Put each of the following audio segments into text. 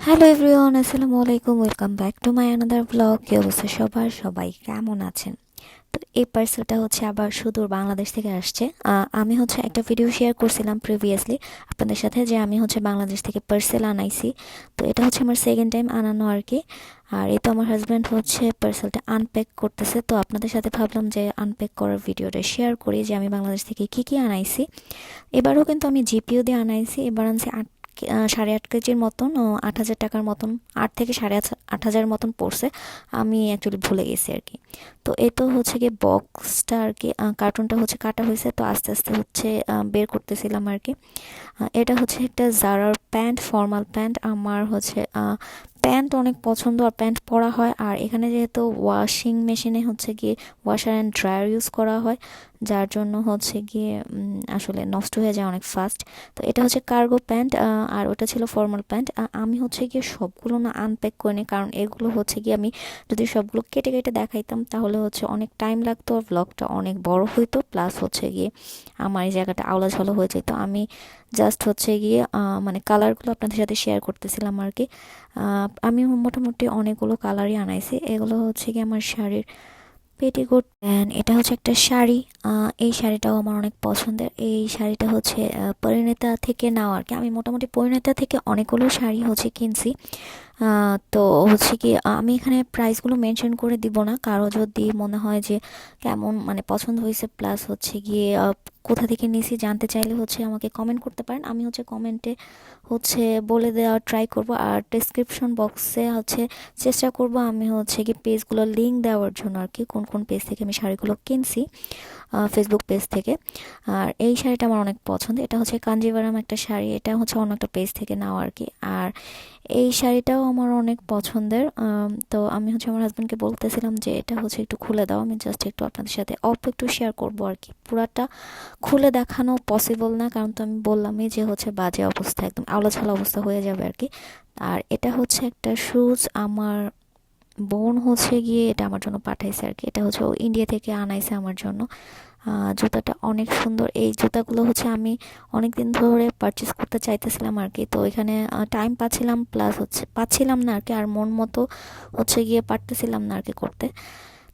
Hello everyone আসসালামু আলাইকুম welcome back to my another vlog কি অবস্থা সবার? সবাই কেমন আছেন? তো এই পার্সেলটা হচ্ছে আবার সুদূর বাংলাদেশ থেকে আসছে। আমি হচ্ছে একটা ভিডিও শেয়ার করছিলাম প্রিভিয়াসলি আপনাদের সাথে যে আমি হচ্ছে বাংলাদেশ থেকে পার্সেল আনাইছি। তো এটা হচ্ছে আমার সেকেন্ড টাইম আনানো আর কি। আর এই তো আমার হাজব্যান্ড হচ্ছে পার্সেলটা আনপ্যাক করতেছে। তো আপনাদের সাথে ভাবলাম যে আনপ্যাক করার ভিডিওটা শেয়ার করি যে আমি বাংলাদেশ থেকে কী কী আনাইছি। এবারও কিন্তু আমি জিপিও দিয়ে আনাইছি। এবার আনছি আট সাড়ে আট কেজির মতন আট হাজার টাকার মতন, আট থেকে সাড়ে আট- হাজারের মতন পড়ছে। আমি অ্যাকচুয়ালি ভুলে গেছি আর কি। তো এই তো হচ্ছে গিয়ে বক্সটা আর কি কার্টুনটা হচ্ছে কাটা হয়েছে, তো আস্তে আস্তে হচ্ছে বের করতেছিলাম আর কি। এটা হচ্ছে একটা জারার প্যান্ট ফর্মাল প্যান্ট আমার হচ্ছে প্যান্ট অনেক পছন্দ আর প্যান্ট পরা হয়। আর এখানে যেহেতু ওয়াশিং মেশিনে হচ্ছে গিয়ে ওয়াশার অ্যান্ড ড্রায়ার ইউজ করা হয় যার জন্য হচ্ছে গিয়ে আসলে নষ্ট হয়ে যায় অনেক ফাস্ট তো এটা হচ্ছে কার্গো প্যান্ট আর ওটা ছিল ফর্মাল প্যান্ট আমি হচ্ছে গিয়ে সবগুলো না আনপ্যাক করে নিই, কারণ এগুলো হচ্ছে গিয়ে আমি যদি সবগুলো কেটে কেটে দেখাইতাম, তাহলে হচ্ছে অনেক টাইম লাগতো, আর ব্লগটা অনেক বড় হইতো প্লাস হচ্ছে গিয়ে আমার এই জায়গাটা আওলা ঝালো হয়ে যেত আমি জাস্ট হচ্ছে গিয়ে মানে কালারগুলো আপনাদের সাথে শেয়ার করতেছিলাম আর কি। আমি মোটামুটি অনেকগুলো কালারই আনাইছি। এগুলো হচ্ছে গিয়ে আমার শাড়ির পেটিকোট অ্যান্ড এটা হচ্ছে একটা শাড়ি। এই শাড়িটাও আমার অনেক পছন্দের। এই শাড়িটা হচ্ছে পরিণেতা থেকে নাও আর কি। আমি মোটামুটি পরিণীতা থেকে অনেকগুলো শাড়ি হচ্ছে কিনছি। তো হচ্ছে কি, আমি এখানে প্রাইসগুলো মেনশন করে দিব না। কারও যদি মনে হয় যে কেমন মানে পছন্দ হয়েছে প্লাস হচ্ছে গিয়ে কোথা থেকে নিয়েছি জানতে চাইলে হচ্ছে আমাকে কমেন্ট করতে পারেন। আমি হচ্ছে কমেন্টে হচ্ছে বলে দেওয়ার ট্রাই করব। আর ডিসক্রিপশন বক্সে হচ্ছে চেষ্টা করব আমি হচ্ছে কি পেজগুলো লিঙ্ক দেওয়ার জন্য আর কি, কোন কোন পেজ থেকে আমি শাড়িগুলো কিনছি। ফেসবুক পেজ থেকে। আর এই শাড়িটা আমার অনেক পছন্দ। এটা হচ্ছে কাঞ্জিভারাম একটা শাড়ি। এটা হচ্ছে অন্য একটা পেজ থেকে নেওয়া আর কি। আর এই শাড়িটাও আমার অনেক পছন্দের। তো আমি হচ্ছে আমার হাজব্যান্ডকে বলতেছিলাম যে এটা হচ্ছে একটু খুলে দাও। আমি জাস্ট একটু আপনাদের সাথে অল্প একটু শেয়ার করব আর কি। পুরাটা খুলে দেখানো পসিবল না, কারণ তো আমি বললামই যে হচ্ছে বাজে অবস্থা, একদম আলোছালা অবস্থা হয়ে যাবে আর কি। আর এটা হচ্ছে একটা শুজ আমার বোন হচ্ছে গিয়ে এটা আমার জন্য পাঠাইছে আর কি। এটা হচ্ছে ও ইন্ডিয়া থেকে আনাইছে আমার জন্য। জুতাটা অনেক সুন্দর। এই জুতাগুলো হচ্ছে আমি অনেক দিন ধরে পারচেস করতে চাইতেছিলাম আর কি। তো এখানে টাইম পাচ্ছিলাম প্লাস হচ্ছে, পাচ্ছিলাম না আর কি, আর মন মতো হচ্ছে গিয়ে পারতেছিলাম না আর কি করতে।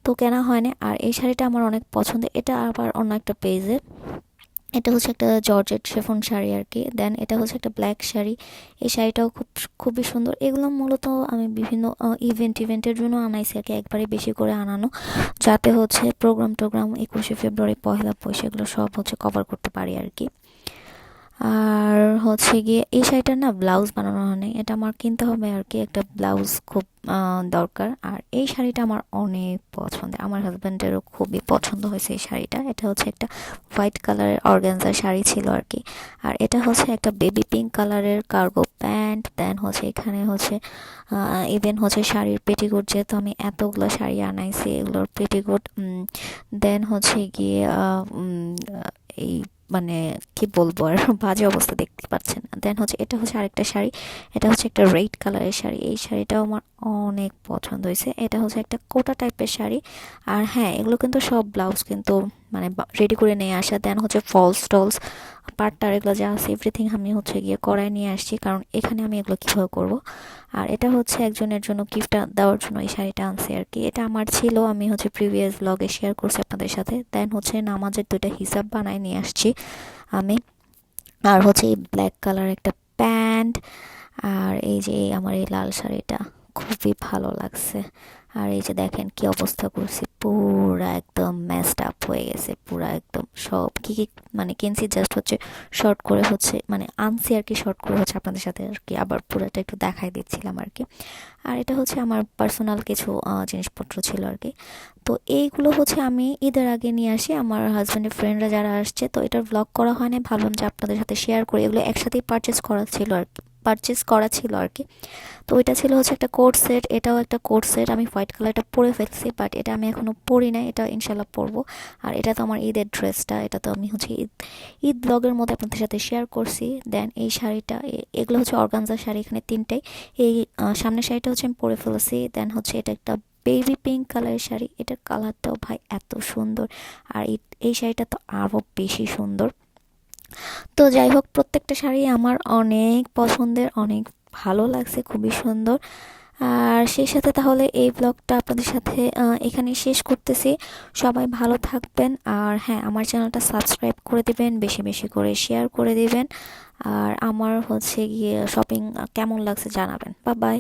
তো কেনা হয়নি। আর এই শাড়িটা আমার অনেক পছন্দ এটা আবার অন্য একটা পেজে এটা হচ্ছে একটা জর্জেট শেফন শাড়ি আর কি দেন এটা হচ্ছে একটা ব্ল্যাক শাড়ি। এই শাড়িটাও খুব, খুবই সুন্দর। এগুলো মূলত আমি বিভিন্ন ইভেন্ট ইভেন্টের জন্য আনাইছি আর কি একবারে বেশি করে আনানো। যাতে হচ্ছে প্রোগ্রাম টোগ্রাম একুশে ফেব্রুয়ারি পহেলা বৈশাখ এগুলো সব হচ্ছে কভার করতে পারি আর কি আর হচ্ছে গিয়ে এই শাড়িটার না ব্লাউজ বানানো হয় হয়নি। এটা আমার কিনতে হবে আর কি, একটা ব্লাউজ খুব দরকার। আর এই শাড়িটা আমার অনেক পছন্দের। আমার হাজব্যান্ডেরও খুবই পছন্দ হয়েছে এই শাড়িটা। এটা হচ্ছে একটা হোয়াইট কালারের অর্গানজার শাড়ি ছিল আর কি। আর এটা হচ্ছে একটা বেবি পিঙ্ক কালারের কার্গো প্যান্ট। দেন হচ্ছে এখানে হচ্ছে ইভেন হচ্ছে শাড়ির পেটিকোট যেহেতু আমি এতগুলো শাড়ি আনাইছি, এগুলোর পেটিকোট দেন হচ্ছে গিয়ে এই মানে কি বলব আর বাজে অবস্থা দেখতে পাচ্ছেন। দেন হচ্ছে এটা হচ্ছে আরেকটা শাড়ি, এটা হচ্ছে একটা রেড কালারের শাড়ি। এই শাড়িটাও আমার অনেক পছন্দ হয়েছে। এটা হচ্ছে একটা কোটা টাইপের শাড়ি। আর হ্যাঁ এগুলো কিন্তু সব ব্লাউজ কিন্তু মানে রেডি করে নিয়ে আসা। দেন হচ্ছে ফলস টলস পাটটার এগুলো যা আছে এভরিথিং আমি হচ্ছে গিয়ে করায় নিয়ে আসছি। কারণ এখানে আমি এগুলো কীভাবে করব? আর এটা হচ্ছে একজনের জন্য গিফট দেওয়ার জন্য এই শাড়িটা আনছি আর কি। এটা আমার ছিল, আমি হচ্ছে প্রিভিয়াস ব্লগে শেয়ার করছি আপনাদের সাথে। দেন হচ্ছে নামাজের দুইটা হিসাব বানায় নিয়ে আসছি আমি। আর হচ্ছে এই ব্ল্যাক কালার একটা প্যান্ট আর এই যে আমার এই লাল শাড়িটা খুবই ভালো লাগছে। আর এই যে দেখেন কি অবস্থা করছি পুরা একদম ম্যাসড আপ হয়ে গেছে পুরা একদম সব কি কি মানে কিনছি জাস্ট হচ্ছে শর্ট করে হচ্ছে মানে আনসি আর কি শর্ট করে হচ্ছে আপনাদের সাথে আর কি, আবার পুরোটা একটু দেখাই দিচ্ছিলাম আর কি। আর এটা হচ্ছে আমার পার্সোনাল কিছু জিনিসপত্র ছিল আর কি। তো এইগুলো হচ্ছে আমি ঈদের আগে নিয়ে আসি, আমার হাজব্যান্ডের ফ্রেন্ডরা যারা আসছে, তো এটার ব্লগ করা হয় না ভাবলাম যে আপনাদের সাথে শেয়ার করি, এগুলো একসাথেই পারচেস করা ছিল আর কি। পারচেস করা ছিল আর কি। তো এটা ছিল হচ্ছে একটা কোট সেট এটাও একটা কোট সেট আমি হোয়াইট কালারটা পরে ফেলছি বাট এটা আমি এখনও পরি নাই, এটা ইনশাল্লাহ পরবো। আর এটা তো আমার ঈদের ড্রেসটা, এটা তো আমি হচ্ছে ঈদ ঈদ ব্লগের মধ্যে আপনাদের সাথে শেয়ার করছি। দেন এই শাড়িটা এগুলো হচ্ছে অর্গানজার শাড়ি এখানে তিনটাই। এই সামনের শাড়িটা হচ্ছে আমি পরে ফেলেছি দেন হচ্ছে এটা একটা বেবি পিঙ্ক কালারের শাড়ি, এটার কালারটাও ভাই এত সুন্দর। আর এই শাড়িটা তো আরও বেশি সুন্দর। তো যাই হোক প্রত্যেকটা শাড়ি আমার অনেক পছন্দের অনেক ভালো লাগছে খুবই সুন্দর। আর সেই সাথে তাহলে এই ব্লগটা আপনাদের সাথে আহ, এখানেই শেষ করতেছি। সবাই ভালো থাকবেন আর হ্যাঁ আমার চ্যানেলটা সাবস্ক্রাইব করে দিবেন বেশি বেশি করে শেয়ার করে দিবেন। আর আমার হচ্ছে গিয়ে শপিং কেমন লাগছে জানাবেন। বা বাই